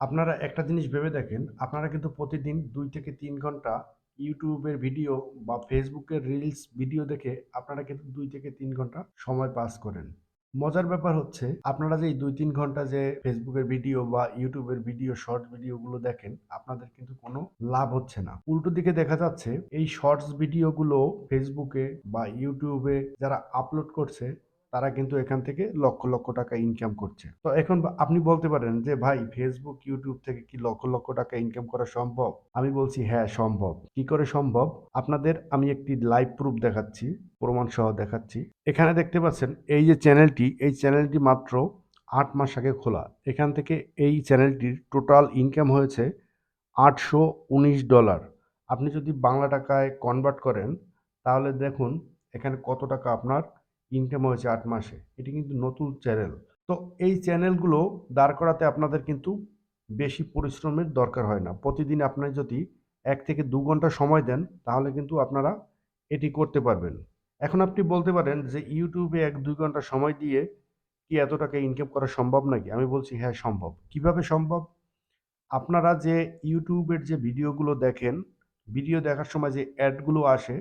আপনারা একটা জিনিস ভেবে দেখেন, আপনারা কিন্তু প্রতিদিন দুই থেকে তিন ঘণ্টা ইউটিউবের ভিডিও বা ফেসবুকের রিলস ভিডিও দেখে আপনারা কিন্তু দুই থেকে তিন ঘণ্টা সময় পাস করেন। মজার ব্যাপার হচ্ছে আপনারা যে দুই ২-৩ ঘণ্টা যে ফেসবুকের ভিডিও বা ইউটিউবের ভিডিও শর্টস ভিডিওগুলো দেখেন, আপনাদের কিন্তু কোনো লাভ হচ্ছে না। উল্টো দিকে দেখা যাচ্ছে এই শর্টস ভিডিওগুলো ফেসবুকে বা ইউটিউবে যারা আপলোড করছে তারা কিন্তু এখান থেকে লক্ষ, লক্ষ টাকা ইনকাম করছে। তো এখন আপনি বলতে পারেন যে, "ভাই ফেসবুক, ইউটিউব থেকে কি লক্ষ, লক্ষ টাকা ইনকাম করা সম্ভব?" আমি বলছি, "হ্যাঁ, সম্ভব।" কি করে সম্ভব? আপনাদের আমি একটি লাইভ প্রুফ দেখাচ্ছি, প্রমাণ সহ দেখাচ্ছি। এখানে দেখতে পাচ্ছেন এই যে চ্যানেলটি, এই চ্যানেলটি মাত্র আট মাস আগে খোলা। এখান থেকে এই চ্যানেলটির টোটাল ইনকাম হয়েছে $৮১৯ আপনি যদি বাংলা টাকায় কনভার্ট করেন, তাহলে দেখুন এখানে কত টাকা আপনার ইনকাম হয়েছে আট মাসে। এটি কিন্তু নতুন চ্যানেল। তো এই চ্যানেলগুলো দাঁড় করাতে আপনাদের কিন্তু বেশি পরিশ্রমের দরকার হয় না। প্রতিদিন আপনি যদি এক থেকে দু ঘণ্টা সময় দেন, তাহলে কিন্তু আপনারা এটি করতে পারবেন। এখন আপনি বলতে পারেন যে, "ইউটিউবে ১-২ ঘণ্টা সময় দিয়ে কি এত টাকা ইনকাম করা সম্ভব নাকি?" আমি বলছি, "হ্যাঁ, সম্ভব।" কীভাবে সম্ভব? আপনারা যে ইউটিউবের যে ভিডিওগুলো দেখেন, ভিডিও দেখার সময় যে অ্যাডগুলো আসে,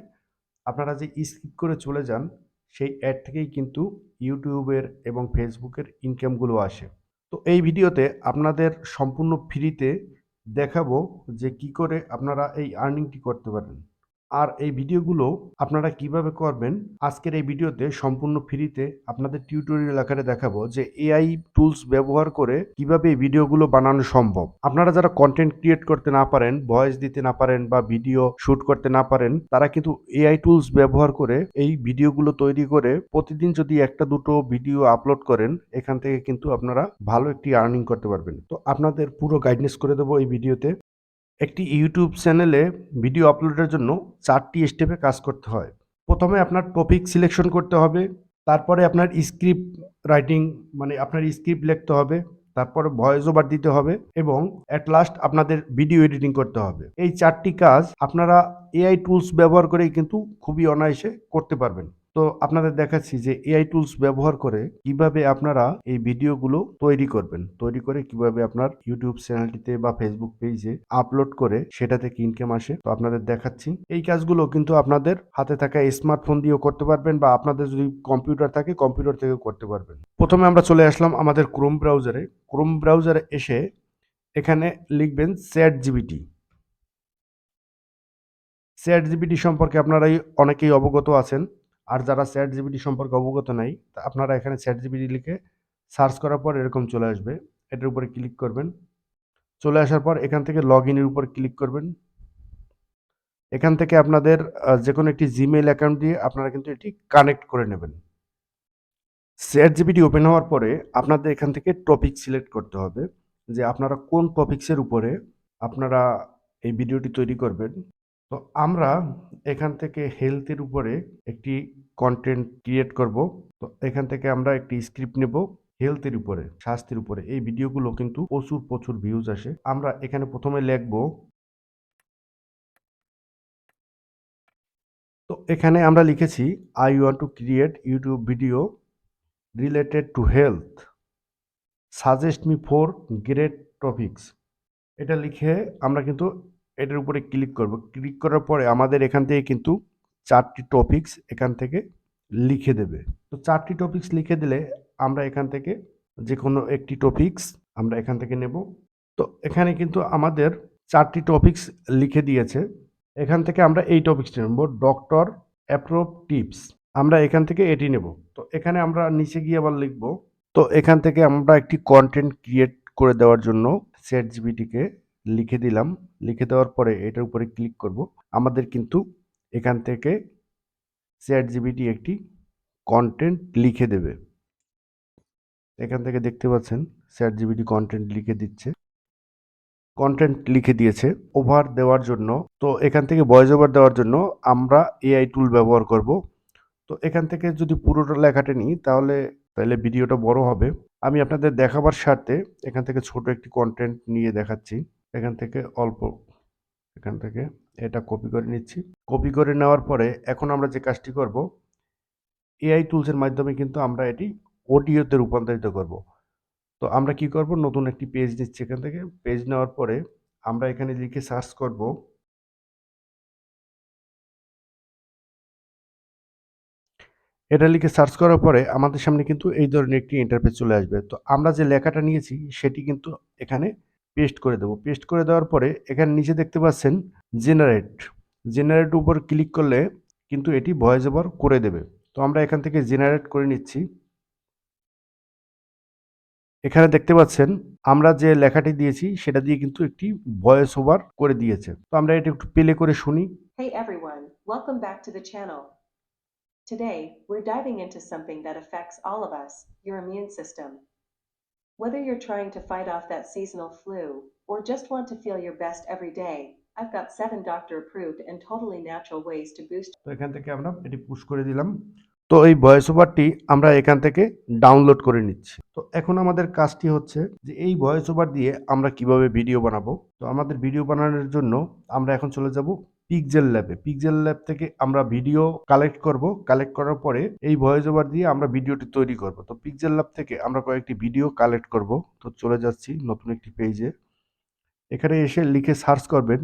আপনারা যে স্কিপ করে চলে যান, সেই অ্যাড থেকেই কিন্তু ইউটিউবের এবং ফেসবুকের ইনকামগুলো আসে। তো এই ভিডিওতে আপনাদের সম্পূর্ণ ফ্রিতে দেখাবো যে কি করে আপনারা এই আর্নিংটি করতে পারেন। আর এই ভিডিওগুলো আপনারা কীভাবে করবেন, আজকের এই ভিডিওতে সম্পূর্ণ ফ্রিতে আপনাদের টিউটোরিয়াল আকারে দেখাবো যে এআই টুলস ব্যবহার করে কীভাবে এই ভিডিওগুলো বানানো সম্ভব। আপনারা যারা কনটেন্ট ক্রিয়েট করতে না পারেন, ভয়েস দিতে না পারেন বা ভিডিও শুট করতে না পারেন, তারা কিন্তু এআই টুলস ব্যবহার করে এই ভিডিওগুলো তৈরি করে প্রতিদিন যদি ১টা-২টো ভিডিও আপলোড করেন, এখান থেকে কিন্তু আপনারা ভালো একটি আর্নিং করতে পারবেন। তো আপনাদের পুরো গাইডনেস করে দেবো এই ভিডিওতে। একটি ইউটিউব চ্যানেলে ভিডিও আপলোডের জন্য চারটি স্টেপে কাজ করতে হয়। প্রথমে আপনার টপিক সিলেকশন করতে হবে। তারপরে আপনার স্ক্রিপ্ট রাইটিং মানে আপনার স্ক্রিপ্ট লিখতে হবে। তারপরে ভয়েস ওভার দিতে হবে এবং অ্যাট লাস্ট আপনাদের ভিডিও এডিটিং করতে হবে। এই চারটি কাজ আপনারা এআই টুলস ব্যবহার করেই কিন্তু খুবই অনায়াসে করতে পারবেন। তো আপনাদের দেখাচ্ছি যে এআই টুলস ব্যবহার করে কীভাবে আপনারা এই ভিডিওগুলো তৈরি করবেন। তৈরি করে কীভাবে আপনার ইউটিউব চ্যানেলটিতে বা ফেসবুক পেজে আপলোড করে সেটা থেকে ইনকাম আসে। তো আপনাদের দেখাচ্ছি। এই কাজগুলো কিন্তু আপনাদের হাতে থাকা স্মার্টফোন দিয়েও করতে পারবেন বা আপনাদের যদি কম্পিউটার থাকে কম্পিউটার থেকেও করতে পারবেন। প্রথমে আমরা চলে আসলাম আমাদের ক্রোম ব্রাউজারে। ক্রোম ব্রাউজারে এসে এখানে লিখবেন ChatGPT। জিবিটি সম্পর্কে আপনারাই অনেকেই অবগত আছেন। আর যারা ChatGPT সম্পর্কে অবগত নাই, তা আপনারা এখানে ChatGPT লিখে সার্চ করার পর এরকম চলে আসবে। এটার উপরে ক্লিক করবেন। চলে আসার পর এখান থেকে লগ ইনের উপর ক্লিক করবেন। এখান থেকে আপনাদের যে কোনো একটি জিমেইল অ্যাকাউন্ট দিয়ে আপনারা কিন্তু এটি কানেক্ট করে নেবেন। ChatGPT ওপেন হওয়ার পরে আপনাদের এখান থেকে টপিক সিলেক্ট করতে হবে যে আপনারা কোন টপিকস এর উপরে আপনারা এই ভিডিওটি তৈরি করবেন। তো আমরা এখান থেকে হেলথের উপরে একটি কন্টেন্ট ক্রিয়েট করব। তো এখান থেকে আমরা একটি স্ক্রিপ্ট নেব হেলথের উপরে, স্বাস্থ্যের উপরে। এই ভিডিওগুলো কিন্তু প্রচুর, প্রচুর ভিউজ আসে। আমরা এখানে ১ম এ লিখব তো এখানে আমরা লিখেছি I want to create YouTube video related to health. Suggest me 4 great topics. এটা লিখে আমরা কিন্তু এটার উপরে ক্লিক করব। ক্লিক করার পরে আমাদের এখান থেকে কিন্তু ৪ টি টপিকস এখান থেকে লিখে দেবে। তো ৪ টি টপিকস লিখে দিলে আমরা এখান থেকে যে কোনো একটি টপিকস আমরা এখান থেকে নেব। তো এখানে কিন্তু আমাদের ৪ টি টপিকস লিখে দিয়েছে। এখান থেকে আমরা এই টপিকসটি নেব ডক্টর অ্যাপ্রোভ টিপস। আমরা এখান থেকে এটি নেব। তো এখানে আমরা নিচে গিয়ে আবার লিখব। তো এখান থেকে আমরা একটি কন্টেন্ট ক্রিয়েট করে দেওয়ার জন্য সেট কে লিখে দিলাম। লিখে দেওয়ার পরে এটার উপরে ক্লিক করব। আমাদের কিন্তু এখান থেকে ChatGPT একটি কনটেন্ট লিখে দেবে। এখান থেকে দেখতে পাচ্ছেন ChatGPT কনটেন্ট লিখে দিচ্ছে। কনটেন্ট লিখে দিয়েছে ওভার দেওয়ার জন্য। তো এখান থেকে ভয়েস ওভার দেওয়ার জন্য আমরা এআই টুল ব্যবহার করব। তো এখান থেকে যদি পুরোটা লেখাটা নিই তাহলে, তাহলে ভিডিওটা বড় হবে। আমি আপনাদের দেখাবার স্বার্থে এখান থেকে ছোট একটি কনটেন্ট নিয়ে দেখাচ্ছি। এখান থেকে অল্প এখান থেকে এটা কপি করে নিচ্ছি। কপি করে নেওয়ার পরে এখন আমরা যে কাজটি করব এআই টুলস এর মাধ্যমে কিন্তু আমরা এটি অডিওতে রূপান্তরিত করব। তো আমরা কি করব নতুন একটি পেজ নিচ্ছি এখান থেকে পেজ নেওয়ার পরে আমরা এখানে লিখে সার্চ করব এটা লিখে সার্চ করার পরে আমাদের সামনে কিন্তু এই ধরনের একটি ইন্টারফেস চলে আসবে তো আমরা যে লেখাটা নিয়েছি, সেটি কিন্তু এখানে পেস্ট করে দেবো। পেস্ট করে দেওয়ার পরে এখানে নিচে দেখতে পাচ্ছেন জেনারেট জেনারেট উপর ক্লিক করলে কিন্তু এটি ভয়েস ওভার করে দেবে। তো আমরা এখান থেকে জেনারেট করে নিচ্ছি। এখানে দেখতে পাচ্ছেন আমরা যে লেখাটি দিয়েছি সেটা দিয়ে কিন্তু একটি ভয়েস ওভার করে দিয়েছে। তো আমরা এটা একটু প্লে করে শুনি। Hey everyone, welcome back to the channel. Today, we're diving into something that affects all of us, your immune system. Whether you're trying to fight off that seasonal flu, or just want to feel your best every day, I've got seven doctor approved and totally natural ways to boost তো এখান থেকে আমরা এটি push করে দিলাম তো এই voice ওভারটি আমরা এখান থেকে ডাউনলোড করে নিচ্ছি। তো এখন আমাদের কাজটি হচ্ছে যে এই ভয়েস ওভার দিয়ে আমরা কীভাবে ভিডিও বানাবো। তো আমাদের ভিডিও বানানোর জন্য আমরা এখন চলে যাব পিকজেল ল্যাবে পিকজেল ল্যাব থেকে আমরা ভিডিও কালেক্ট করব। কালেক্ট করার পরে এই ভয়েস ওভার দিয়ে আমরা ভিডিওটি তৈরি করব। তো পিকজেল ল্যাব থেকে আমরা কয়েকটি ভিডিও কালেক্ট করব। তো চলে যাচ্ছি নতুন একটি পেজে এখানে এসে লিখে সার্চ করবেন।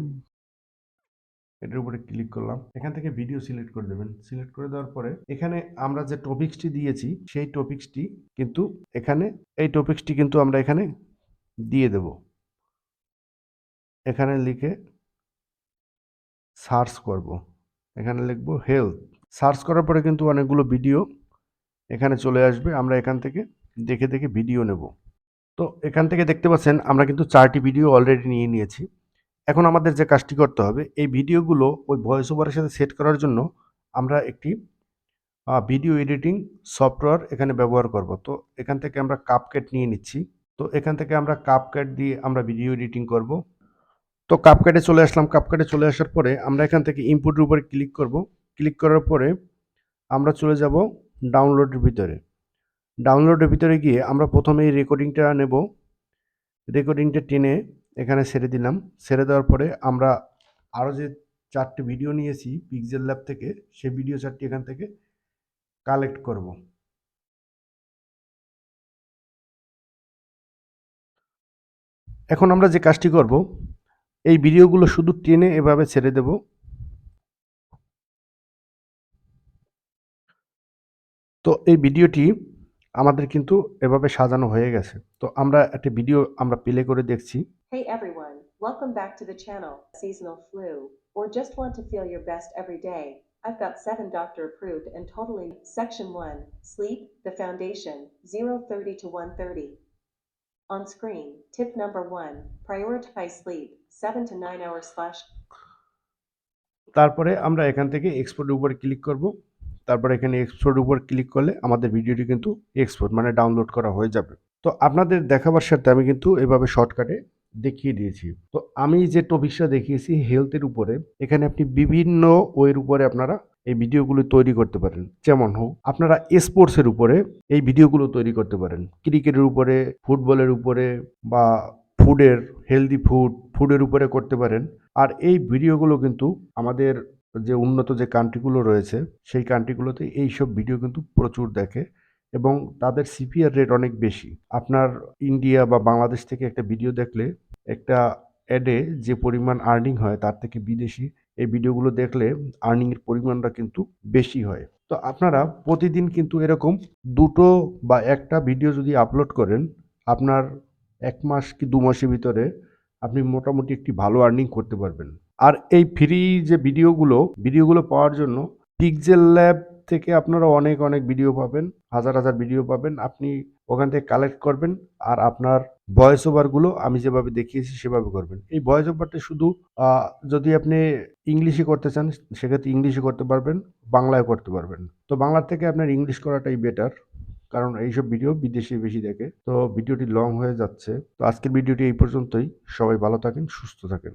এটার উপরে ক্লিক করলাম। এখান থেকে ভিডিও সিলেক্ট করে দেবেন। সিলেক্ট করে দেওয়ার পরে এখানে আমরা যে টপিক্সটি দিয়েছি, সেই টপিক্সটি কিন্তু এখানে, এই টপিক্সটি কিন্তু আমরা এখানে দিয়ে দেব। এখানে লিখে সার্চ করব। এখানে লিখব হেলথ সার্চ করার পরে কিন্তু অনেকগুলো ভিডিও এখানে চলে আসবে। আমরা এখান থেকে দেখে দেখে ভিডিও নেব। তো এখান থেকে দেখতে পাচ্ছেন, আমরা কিন্তু চারটি ভিডিও অলরেডি নিয়ে নিয়েছি। এখন আমাদের যে কাজটি করতে হবে, এই ভিডিওগুলো ওই ভয়েস ওভারের সাথে সেট করার জন্য আমরা একটি ভিডিও এডিটিং সফটওয়্যার এখানে ব্যবহার করব। তো এখান থেকে আমরা কাপকেট নিয়ে নিচ্ছি। তো এখান থেকে আমরা কাপকেট দিয়ে আমরা ভিডিও এডিটিং করব। তো কাপকেটে চলে আসলাম। কাপকেটে চলে আসার পরে আমরা এখান থেকে ইনপুটের উপরে ক্লিক করব। ক্লিক করার পরে আমরা চলে যাব ডাউনলোডের ভিতরে। ডাউনলোডের ভিতরে গিয়ে আমরা প্রথমে এই রেকর্ডিংটা নেব। রেকর্ডিংটা টেনে এখানে ছেড়ে দিলাম। ছেড়ে দেওয়ার পরে আমরা আরও যে চারটে ভিডিও নিয়েছি পিক্সেল ল্যাব থেকে সেই ভিডিও চারটি এখান থেকে কালেক্ট করব। এখন আমরা যে কাজটি করব, এই ভিডিওগুলো শুধু টেনে এভাবে ছেড়ে দেব। তো এই ভিডিওটি আমাদের কিন্তু এভাবে সাজানো হয়ে গেছে তো আমরা একটা ভিডিও আমরা প্লে করে দেখছি Hey everyone, welcome back to the channel. Seasonal flu, or just want to feel your best every day. I've got seven doctor approved and totally. Section 1 Sleep, the foundation, 030 to 130. On screen, tip number 1 Prioritize sleep, 7 to 9 hours slash. তারপরে আমরা এখান থেকে এক্সপোর্টের উপর click করব তারপরে এখানে এক্সপোর্টের উপর ক্লিক করলে আমাদের ভিডিওটি কিন্তু এক্সপোর্ট মানে ডাউনলোড করা হয়ে যাবে। তো আপনাদের দেখাবার সাথে আমি কিন্তু এভাবে শর্টকাটে দেখিয়ে দিয়েছি। তো আমি যে টপিকটা দেখিয়েছি হেলথের উপরে, এখানে আপনি বিভিন্ন ওয়ের উপরে আপনারা এই ভিডিওগুলো তৈরি করতে পারেন। যেমন হোক, আপনারা স্পোর্টসের উপরে এই ভিডিওগুলো তৈরি করতে পারেন। ক্রিকেটের উপরে ফুটবলের উপরে বা ফুডের হেলদি ফুড ফুডের উপরে করতে পারেন। আর এই ভিডিওগুলো কিন্তু আমাদের যে উন্নত যে কান্ট্রিগুলো রয়েছে, সেই কান্ট্রিগুলোতে এই সব ভিডিও কিন্তু প্রচুর দেখে এবং তাদের সিপিআর রেট অনেক বেশি। আপনার ইন্ডিয়া বা বাংলাদেশ থেকে একটা ভিডিও দেখলে, একটা অ্যাডে যে পরিমাণ আর্নিং হয়, তার থেকে বিদেশি এই ভিডিওগুলো দেখলে আর্নিংয়ের পরিমাণটা কিন্তু বেশি হয়। তো আপনারা প্রতিদিন কিন্তু এরকম দুটো বা একটা ভিডিও যদি আপলোড করেন, আপনার এক মাস কি দু মাসের ভিতরে আপনি মোটামুটি একটি ভালো আর্নিং করতে পারবেন। আর এই ফ্রি যে ভিডিওগুলো ভিডিওগুলো পাওয়ার জন্য পিকজেল ল্যাব থেকে আপনারা অনেক অনেক ভিডিও পাবেন, হাজার হাজার ভিডিও পাবেন। আপনি ওখান থেকে কালেক্ট করবেন আর আপনার ভয়েস ওভারগুলো আমি যেভাবে দেখিয়েছি সেভাবে করবেন। এই ভয়েস ওভারটা শুধু যদি আপনি ইংলিশে করতে চান, সেক্ষেত্রে ইংলিশে করতে পারবেন বাংলায় করতে পারবেন। তো বাংলার থেকে আপনার ইংলিশ করাটাই বেটার কারণ এইসব ভিডিও বিদেশে বেশি দেখে। তো ভিডিওটি লং হয়ে যাচ্ছে। তো আজকের ভিডিওটি এই পর্যন্তই। সবাই ভালো থাকেন, সুস্থ থাকেন।